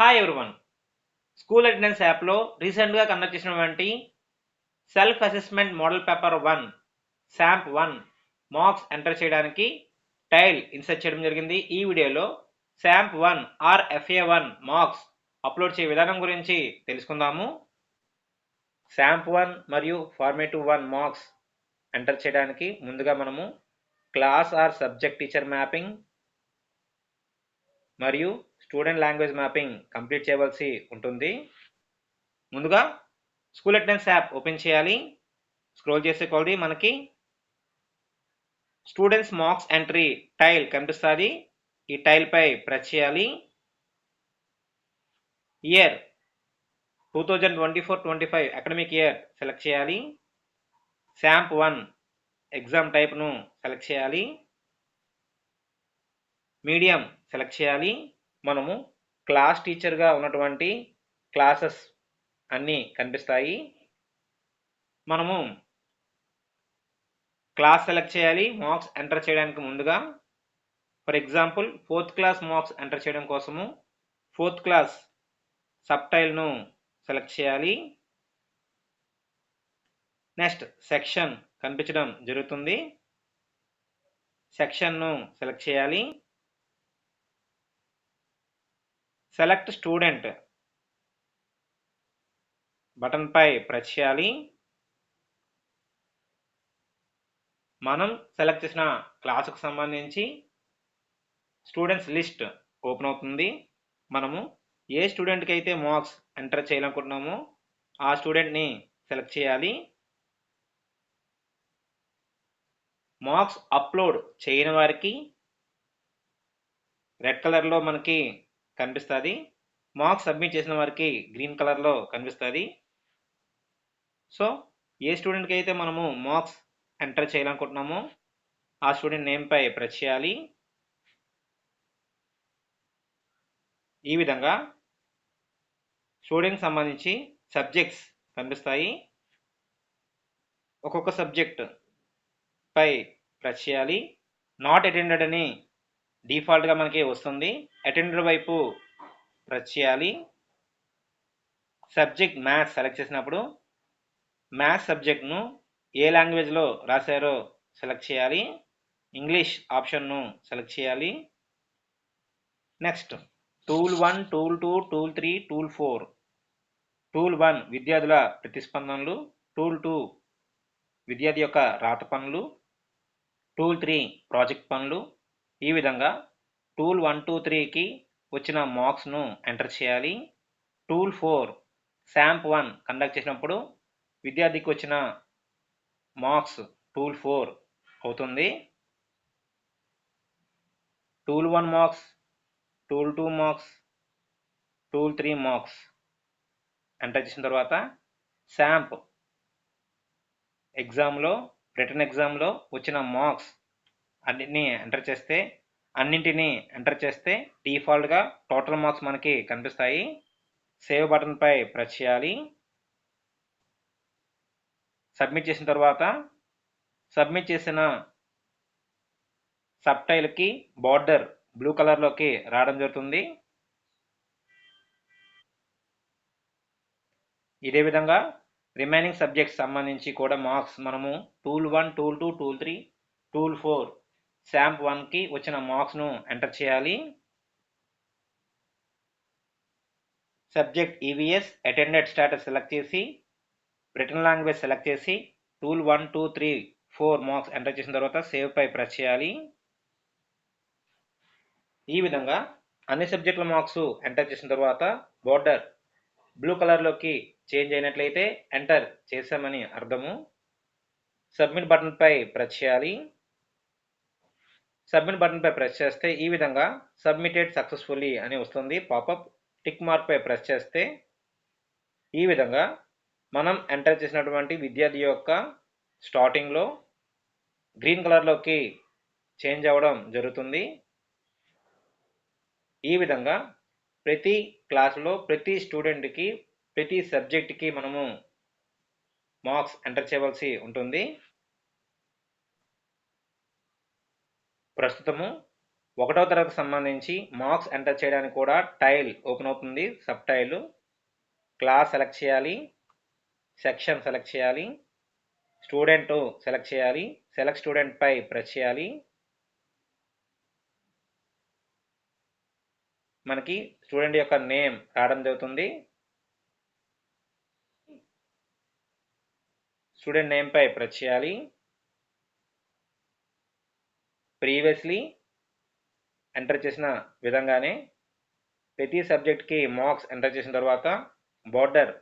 Hi everyone school attendance యాప్లో రీసెంట్గా conduct చేసినటువంటి self assessment model paper one శాంప్ one marks enter చేయడానికి tile insert చేయడం జరిగింది. ఈ వీడియోలో శాంప్ one or FA one marks upload చేయ విధానం గురించి తెలుసుకుందాము. శాంప్ వన్ మరియు ఫార్మేటివ్ వన్ మార్క్స్ ఎంటర్ చేయడానికి ముందుగా మనము class or subject teacher mapping మరియు స్టూడెంట్ లాంగ్వేజ్ మ్యాపింగ్ కంప్లీట్ చేయవలసి ఉంటుంది. ముందుగా స్కూల్ అటెండెన్స్ యాప్ ఓపెన్ చేయాలి. స్క్రోల్ చేసే కొలది మనకి స్టూడెంట్స్ మార్క్స్ ఎంట్రీ టైల్ కనిపిస్తుంది. ఈ టైల్ పై ప్రెస్ చేయాలి. Year two thousand twenty four twenty five academic year select చేయాలి శాంప్ వన్ ఎగ్జామ్ టైప్ను సెలెక్ట్ చేయాలి. మీడియం సెలెక్ట్ చేయాలి. మనము క్లాస్ టీచర్గా ఉన్నటువంటి క్లాసెస్ అన్నీ కనిపిస్తాయి. మనము క్లాస్ సెలెక్ట్ చేయాలి మార్క్స్ ఎంటర్ చేయడానికి ముందుగా. For example fourth class marks enter చేయడం కోసము ఫోర్త్ క్లాస్ సబ్టైల్ను సెలెక్ట్ చేయాలి. నెక్స్ట్ సెక్షన్ కనిపించడం జరుగుతుంది. సెక్షన్ను సెలెక్ట్ చేయాలి. సెలెక్ట్ స్టూడెంట్ బటన్ పై ప్రెస్ చేయాలి. మనం సెలెక్ట్ చేసిన క్లాసుకు సంబంధించి స్టూడెంట్స్ లిస్ట్ ఓపెన్ అవుతుంది. మనము ఏ స్టూడెంట్కి అయితే మార్క్స్ ఎంటర్ చేయాలనుకుంటున్నామో ఆ స్టూడెంట్ని సెలెక్ట్ చేయాలి. మార్క్స్ అప్లోడ్ చేయని వారికి రెడ్ కలర్లో మనకి కనిపిస్తుంది. మార్క్స్ సబ్మిట్ చేసిన వారికి గ్రీన్ కలర్లో కనిపిస్తుంది. సో ఏ స్టూడెంట్కి అయితే మనము మార్క్స్ ఎంటర్ చేయాలనుకుంటున్నామో ఆ స్టూడెంట్ నేమ్పై ప్రెస్ చేయాలి. ఈ విధంగా స్టూడెంట్కి సంబంధించి సబ్జెక్ట్స్ కనిపిస్తాయి. ఒక్కొక్క సబ్జెక్ట్ పై ప్రెస్ చేయాలి. నాట్ అటెండెడ్ అని డిఫాల్ట్గా మనకి వస్తుంది. అటెండర్ వైపు ప్రెస్ చేయాలి. సబ్జెక్ట్ మ్యాథ్స్ సెలెక్ట్ చేసినప్పుడు మ్యాథ్స్ సబ్జెక్ట్ను ఏ లాంగ్వేజ్లో రాశారో సెలెక్ట్ చేయాలి. ఇంగ్లీష్ ఆప్షన్ను సెలెక్ట్ చేయాలి. Next tool one tool two tool three tool four tool one విద్యార్థుల ప్రతిస్పందనలు. టూల్ టూ విద్యార్థి యొక్క రాత పనులు. టూల్ త్రీ ప్రాజెక్ట్ పనులు. ఈ విధంగా టూల్ వన్ టూ త్రీకి వచ్చిన మార్క్స్ను ఎంటర్ చేయాలి. టూల్ ఫోర్ శాంప్ వన్ కండక్ట్ చేసినప్పుడు విద్యార్థికి వచ్చిన మార్క్స్ టూల్ ఫోర్ అవుతుంది. Tool one marks tool two marks tool three marks enter చేసిన తర్వాత శాంప్ ఎగ్జామ్లో రిటర్న్ ఎగ్జామ్లో వచ్చిన మార్క్స్ అన్నిటినీ ఎంటర్ చేస్తే అన్నింటినీ ఎంటర్ చేస్తే డిఫాల్ట్గా టోటల్ మార్క్స్ మనకి కనిపిస్తాయి. సేవ్ బటన్పై ప్రెస్ చేయాలి. సబ్మిట్ చేసిన తర్వాత సబ్మిట్ చేసిన సబ్టైల్కి బార్డర్ బ్లూ కలర్లోకి రావడం జరుగుతుంది. ఇదే విధంగా రిమైనింగ్ సబ్జెక్ట్స్ సంబంధించి కూడా మార్క్స్ మనము tool one tool two tool three tool four శాంప్ వన్కి వచ్చిన మార్క్స్ను ఎంటర్ చేయాలి. Subject EVS attended status select చేసి రిటర్న్ లాంగ్వేజ్ సెలెక్ట్ చేసి tool one two three four marks enter చేసిన తర్వాత సేవ్ పై ప్రెస్ చేయాలి. ఈ విధంగా అన్ని సబ్జెక్టుల మార్క్స్ ఎంటర్ చేసిన తర్వాత బోర్డర్ బ్లూ కలర్లోకి చేంజ్ అయినట్లయితే ఎంటర్ చేశామని అర్థము. సబ్మిట్ బటన్పై ప్రెస్ చేయాలి. సబ్మిట్ బటన్ పై ప్రెస్ చేస్తే ఈ విధంగా సబ్మిటెడ్ సక్సెస్ఫుల్లీ అని వస్తుంది పాపప్. టిక్ మార్క్ పై ప్రెస్ చేస్తే ఈ విధంగా మనం ఎంటర్ చేసినటువంటి విద్యార్థి యొక్క స్టార్టింగ్లో గ్రీన్ కలర్లోకి చేంజ్ అవ్వడం జరుగుతుంది. ఈ విధంగా ప్రతి క్లాసులో ప్రతి స్టూడెంట్కి ప్రతి సబ్జెక్ట్కి మనము మార్క్స్ ఎంటర్ చేయవలసి ఉంటుంది. ప్రస్తుతము ఒకటో తరగతి సంబంధించి మార్క్స్ ఎంటర్ చేయడానికి కూడా టైల్ ఓపెన్ అవుతుంది. సబ్ టైల్ క్లాస్ సెలెక్ట్ చేయాలి. సెక్షన్ సెలెక్ట్ చేయాలి. స్టూడెంట్ సెలెక్ట్ చేయాలి. సెలెక్ట్ స్టూడెంట్ పై ప్రెస్ చేయాలి. మనకి స్టూడెంట్ యొక్క నేమ్ రావడం జరుగుతుంది. స్టూడెంట్ నేమ్ పై ప్రెస్ చేయాలి. ప్రీవియస్లీ ఎంటర్ చేసిన విధంగానే ప్రతి సబ్జెక్ట్కి మార్క్స్ ఎంటర్ చేసిన తర్వాత బార్డర్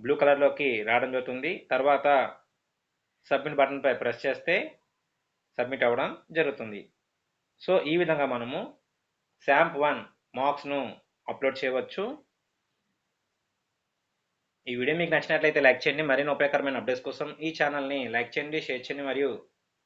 బ్లూ కలర్లోకి రావడం జరుగుతుంది. తర్వాత సబ్మిట్ బటన్పై ప్రెస్ చేస్తే సబ్మిట్ అవ్వడం జరుగుతుంది. సో ఈ విధంగా మనము శాంప్ వన్ మార్క్స్ను అప్లోడ్ చేయవచ్చు. ఈ వీడియో మీకు నచ్చినట్లయితే లైక్ చేయండి. మరిన్ని ఉపయోగకరమైన అప్డేట్స్ కోసం ఈ ఛానల్ని లైక్ చేయండి షేర్ చేయండి మరియు